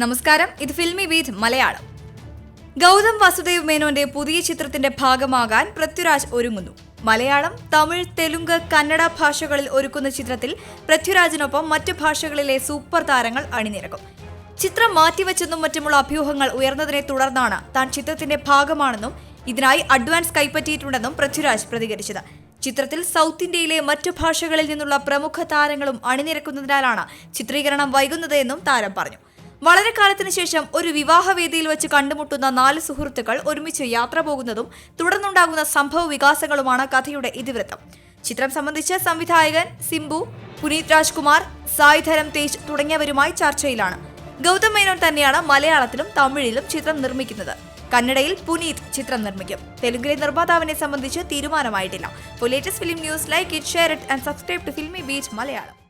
നമസ്കാരം ഇത് filmy beat Malayalam. Gautham Vasudev മേനോന്റെ പുതിയ ചിത്രത്തിന്റെ ഭാഗമാകാൻ പൃഥ്വിരാജ് ഒരുങ്ങുന്നു. മലയാളം തമിഴ് തെലുങ്ക് കന്നഡ ഭാഷകളിൽ ഒരുക്കുന്ന ചിത്രത്തിൽ പൃഥ്വിരാജിനൊപ്പം മറ്റ് ഭാഷകളിലെ സൂപ്പർ താരങ്ങൾ അണിനിരക്കും. ചിത്രം മാറ്റിവെച്ചെന്നും മറ്റുമുള്ള അഭ്യൂഹങ്ങൾ ഉയർന്നതിനെ തുടർന്നാണ് താൻ ചിത്രത്തിന്റെ ഭാഗമാണെന്നും ഇതിനായി അഡ്വാൻസ് കൈപ്പറ്റിയിട്ടുണ്ടെന്നും പൃഥ്വിരാജ് പ്രതികരിച്ചത്. ചിത്രത്തിൽ സൗത്ത് ഇന്ത്യയിലെ മറ്റു ഭാഷകളിൽ നിന്നുള്ള പ്രമുഖ താരങ്ങളും അണിനിരക്കുന്നതിനാലാണ് ചിത്രീകരണം വൈകുന്നത് എന്നും താരം പറഞ്ഞു. വളരെ കാലത്തിന് ശേഷം ഒരു വിവാഹവേദിയിൽ വെച്ച് കണ്ടുമുട്ടുന്ന നാല് സുഹൃത്തുക്കൾ ഒരുമിച്ച് യാത്ര പോകുന്നതും തുടർന്നുണ്ടാകുന്ന സംഭവ വികാസങ്ങളുമാണ് കഥയുടെ ഇതിവൃത്തം. ചിത്രം സംബന്ധിച്ച് സംവിധായകൻ സിംബു പുനീത് രാജ്കുമാർ സായിധരം തേജ് തുടങ്ങിയവരുമായി ചർച്ചയിലാണ്. ഗൗതം മേനോൻ തന്നെയാണ് മലയാളത്തിലും തമിഴിലും ചിത്രം നിർമ്മിക്കുന്നത്. കന്നഡയിൽ പുനീത് ചിത്രം നിർമ്മിക്കും. തെലുങ്കിലെ നിർമ്മാതാവിനെ സംബന്ധിച്ച് തീരുമാനമായിട്ടില്ല. Latest film news like it share it and subscribe to filmy beat Malayalam